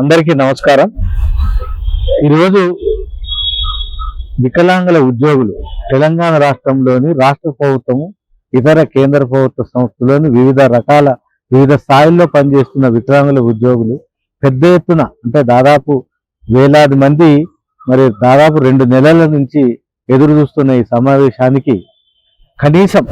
అందరికీ నమస్కారం. ఈరోజు వికలాంగుల ఉద్యోగులు తెలంగాణ రాష్ట్రంలోని రాష్ట్ర ప్రభుత్వము ఇతర కేంద్ర ప్రభుత్వ సంస్థలోని వివిధ రకాల వివిధ స్థాయిల్లో పనిచేస్తున్న వికలాంగుల ఉద్యోగులు పెద్ద ఎత్తున అంటే దాదాపు వేలాది మంది మరి దాదాపు రెండు నెలల నుంచి ఎదురు చూస్తున్న ఈ సమావేశానికి కనీసం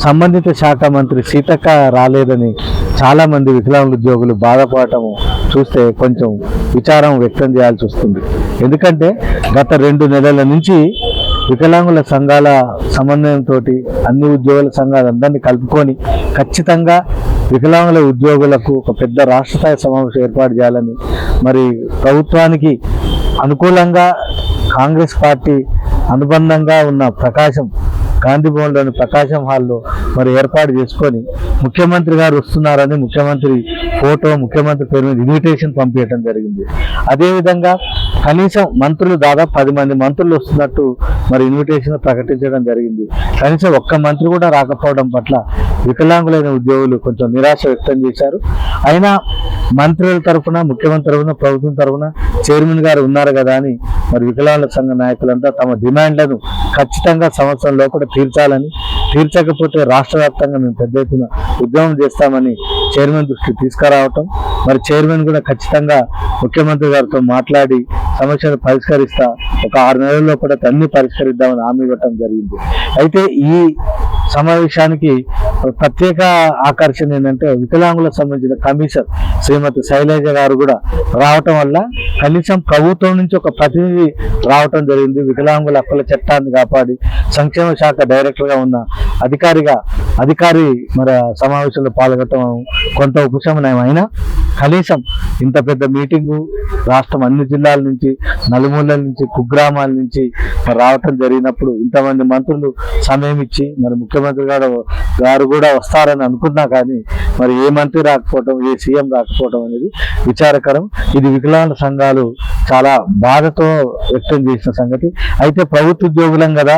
సంబంధిత శాఖ మంత్రి సీతక్క రాలేదని చాలా మంది వికలాంగుల ఉద్యోగులు బాధపడటం చూస్తే కొంచెం విచారం వ్యక్తం చేయాల్సి వస్తుంది. ఎందుకంటే గత రెండు నెలల నుంచి వికలాంగుల సంఘాల సమన్వయంతో అన్ని ఉద్యోగుల సంఘాలందరినీ కలుపుకొని ఖచ్చితంగా వికలాంగుల ఉద్యోగులకు ఒక పెద్ద రాష్ట్ర స్థాయి సమావేశం ఏర్పాటు చేయాలని మరి ప్రభుత్వానికి అనుకూలంగా కాంగ్రెస్ పార్టీ అనుబంధంగా ఉన్న ప్రకాశం గాంధీభవన్లోని ప్రకాశం హాల్లో మరి ఏర్పాటు చేసుకొని ముఖ్యమంత్రి గారు వస్తున్నారని ముఖ్యమంత్రి ఫోటో ముఖ్యమంత్రి పేరు మీద ఇన్విటేషన్ పంపించడం జరిగింది. అదేవిధంగా కనీసం మంత్రులు దాదాపు పది మంది మంత్రులు వస్తున్నట్టు మరి ఇన్విటేషన్ ప్రకటించడం జరిగింది. కనీసం ఒక్క మంత్రి కూడా రాకపోవడం పట్ల వికలాంగులైన ఉద్యోగులు కొంచెం నిరాశ వ్యక్తం చేశారు. అయినా మంత్రుల తరఫున ముఖ్యమంత్రి తరఫున ప్రభుత్వం తరఫున చైర్మన్ గారు ఉన్నారు కదా అని మరి వికలాంగుల సంఘ నాయకులంతా తమ డిమాండ్లను ఖచ్చితంగా సంవత్సరం లోపల తీర్చాలని తీర్చకపోతే రాష్ట్ర వ్యాప్తంగా మేము పెద్ద ఎత్తున ఉద్యమం చేస్తామని చైర్మన్ దృష్టికి తీసుకురావటం మరి చైర్మన్ కూడా ఖచ్చితంగా ముఖ్యమంత్రి గారితో మాట్లాడి సమస్యను పరిష్కరిస్తా ఒక ఆరు నెలల్లో కూడా అన్ని పరిష్కరిద్దామని హామీ ఇవ్వటం జరిగింది. అయితే ఈ సమావేశానికి ప్రత్యేక ఆకర్షణ ఏంటంటే వికలాంగులకు సంబంధించిన కమిషన్ శ్రీమతి శైలజ గారు కూడా రావటం వల్ల కనీసం ప్రభుత్వం నుంచి ఒక ప్రతినిధి రావటం జరిగింది. వికలాంగుల హక్కుల చట్టాన్ని కాపాడి సంక్షేమ శాఖ డైరెక్టర్గా ఉన్న అధికారిగా అధికారి మరి సమావేశంలో పాల్గొనడం కొంత ఉపశమనం అయినా కనీసం ఇంత పెద్ద మీటింగు రాష్ట్రం అన్ని జిల్లాల నుంచి నలుమూలల నుంచి కుగ్రామాల నుంచి మరి రావటం జరిగినప్పుడు ఇంతమంది మంత్రులు సమయం ఇచ్చి మరి ముఖ్యమంత్రి గారు గారు కూడా వస్తారని అనుకున్నా కానీ మరి ఏ మంత్రి రాకపోవటం ఏ సీఎం రాకపోవటం అనేది విచారకరం. ఇది వికలాంగ సంఘాలు చాలా బాధతో వ్యక్తం చేసిన సంగతి. అయితే ప్రభుత్వ ఉద్యోగులం కదా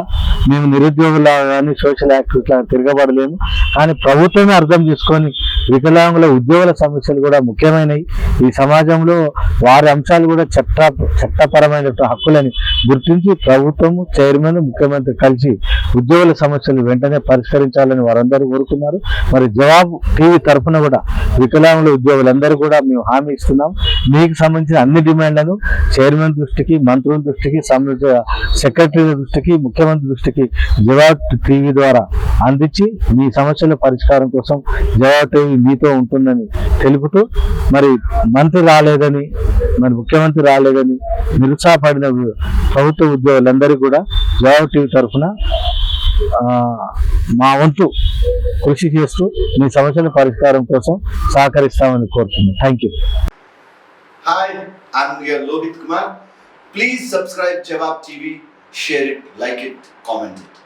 మేము నిరుద్యోగుల కానీ సోషల్ యాక్టివిటీ తిరగబడలేము. కానీ ప్రభుత్వమే అర్థం చేసుకొని వికలాంగుల ఉద్యోగుల సమస్యలు కూడా ముఖ్యమైనవి. ఈ సమాజంలో వారి అంశాలు కూడా చట్ట చట్టపరమైన హక్కులని గుర్తించి ప్రభుత్వము చైర్మన్ ముఖ్యమంత్రి కలిసి ఉద్యోగుల సమస్యలు వెంటనే పరిష్కరించాలని వారందరూ కోరుకున్నారు. మరి జవాబు టీవీ తరఫున కూడా వికలాంగుల ఉద్యోగులందరూ కూడా మేము హామీ ఇస్తున్నాం. మీకు సంబంధించిన అన్ని డిమాండ్లను చైర్మన్ దృష్టికి మంత్రుల దృష్టికి సంబంధించిన సెక్రటరీ దృష్టికి ముఖ్యమంత్రి దృష్టికి జవాబు టీవీ ద్వారా అందించి మీ సమస్యల పరిష్కారం కోసం జవాబు టీవీ మీతో ఉంటుందని తెలుపుతూ మరి మంత్రి రాలేదని మరి ముఖ్యమంత్రి రాలేదని నిరుత్సాహపడిన ప్రభుత్వ ఉద్యోగులందరికీ కూడా జవాబు టీవీ తరఫున మా వంతు కృషి చేస్తూ మీ సమస్యల పరిష్కారం కోసం సహకరిస్తామని కోరుతున్నాను. Thank you hi Lohith Kumar please subscribe Jawab TV share it like it comment it